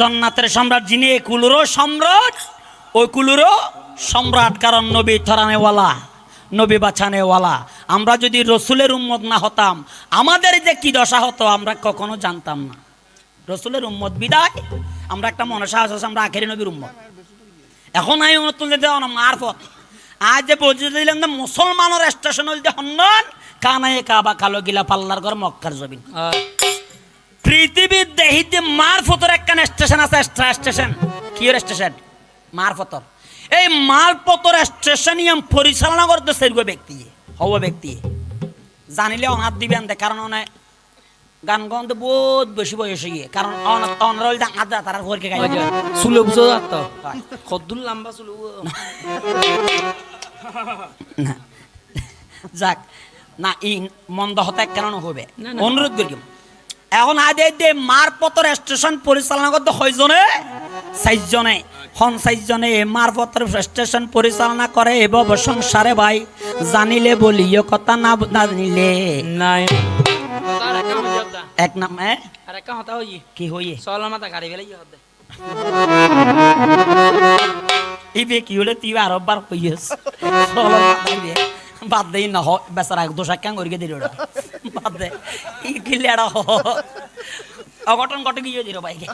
জন্নাতের সম্রাট যিনি, এই কুলুরও সম্রাট, ওই কুলুরও সম্রাট, কারণ নবী থরানেওয়ালা নবী বাছানেওয়ালা। আমরা যদি রসুলের উম্মত না হতাম, আমাদের যে কি দশা হতো, আমরা কখনো জানতাম না। রসুলের উম্মত বিদায়, আমরা একটা মনে সাহস আছে, আমরা আখেরি নবীর উম্মত। এখন আমি তুলতে দেওয়া মারফত আজ যে বলতে দিলাম না মুসলমানের স্টেশন হইতে হন্নন, কানায় কাবা কালো গিলা পাল্লার ঘর মক্কার জবিন পৃথিবীর দেহিতে মারফতর একখান স্টেশন আছে স্টা- স্টেশন। কি স্টেশন? মারফতর। এই মারফতর স্টেশন পরিচালনা করতে সেরগ ব্যক্তি হব ব্যক্তি। জানিলে অনাথ দিবেন দে কারণ অনেক গান গান তো বহুত বেশি বয়স গিয়ে কারণ অনাথ অনার আদা তারা ঘরকে গাই চুলো বুঝো তো কদ্দুর লম্বা চুলো। যাক না ই মন্দ হতে কেন হবে। অনুরোধ করি। এখন আদে দে মারপত্র স্টেশন পরিচালনা করতে হয়জনে চাইজনে হন চাইজনে মারপত্র স্টেশন পরিচালনা করে এব সংসারে ভাই। জানিলে বলিও কথা না জানিলে। নাই। একা নাম এ? আর একা হতা হই কি? হইয়ে? সল মাথা গাড়ি বেলাই হতে। ইবে কি হলে তুই আরও বার হইয়েস বাদ দেই না হয় বেচারা দোষা কেন করিকে দিল ওরা বাদ দে, ই কিলে অঘটন ঘটে গিয়ে দিল বাইকে।